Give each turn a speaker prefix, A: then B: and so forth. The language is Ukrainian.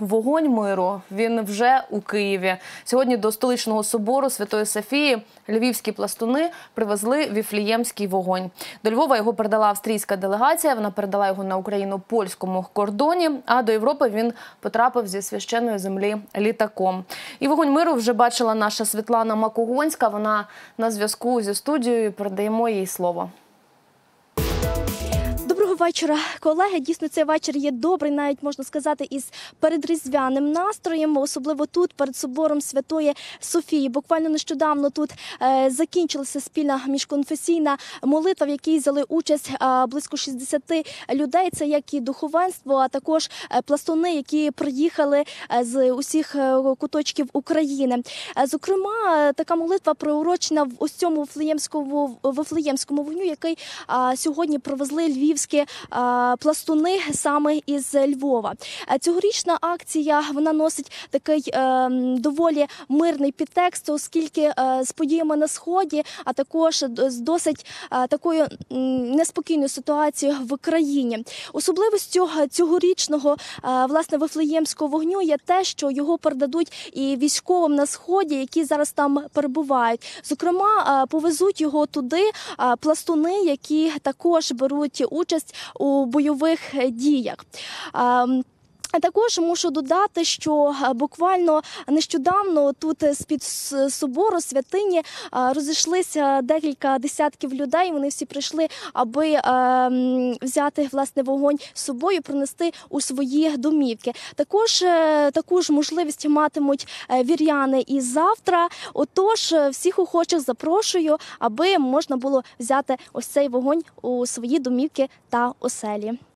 A: Вогонь миру він вже у Києві. Сьогодні до столичного собору Святої Софії львівські пластуни привезли віфліємський вогонь. До Львова його передала австрійська делегація. Вона передала його на україно-польському кордоні. А до Європи він потрапив зі священної землі літаком. І вогонь миру вже бачила наша Світлана Макогонська. Вона на зв'язку зі студією. Передаємо їй слово.
B: Вечора, колеги. Дійсно, цей вечір є добрий, навіть можна сказати, із передріздвяним настроєм, особливо тут, перед собором Святої Софії. Буквально нещодавно тут е, закінчилася спільна міжконфесійна молитва, в якій взяли участь е, близько 60 людей. Це як і духовенство, а також е, пластуни, які приїхали е, з усіх е, куточків України. Зокрема, така молитва приурочена в ось цьому вифлеємському вифлеємському вогню, який а, сьогодні привезли львівські пластуни саме із Львова. Е, Цьогорічна акція вона носить такий е, доволі мирний підтекст, оскільки е, з подіями на сході, а також з досить такою неспокійною ситуацією в країні. Особливістю цьогорічного власне вифлеємського вогню є те, що його передадуть і військовим на сході, які зараз там перебувають. Зокрема, повезуть його туди пластуни, які також беруть участь у бойових е, діях. Також мушу додати, що е, буквально нещодавно тут з під собору святині е, розійшлися декілька десятків людей. Вони всі прийшли, аби е, взяти власне вогонь з собою, принести у свої домівки. Також е, таку ж можливість матимуть е, віряни і завтра. Отож, е, всіх охочих запрошую, аби можна було взяти ось цей вогонь у свої домівки та оселі.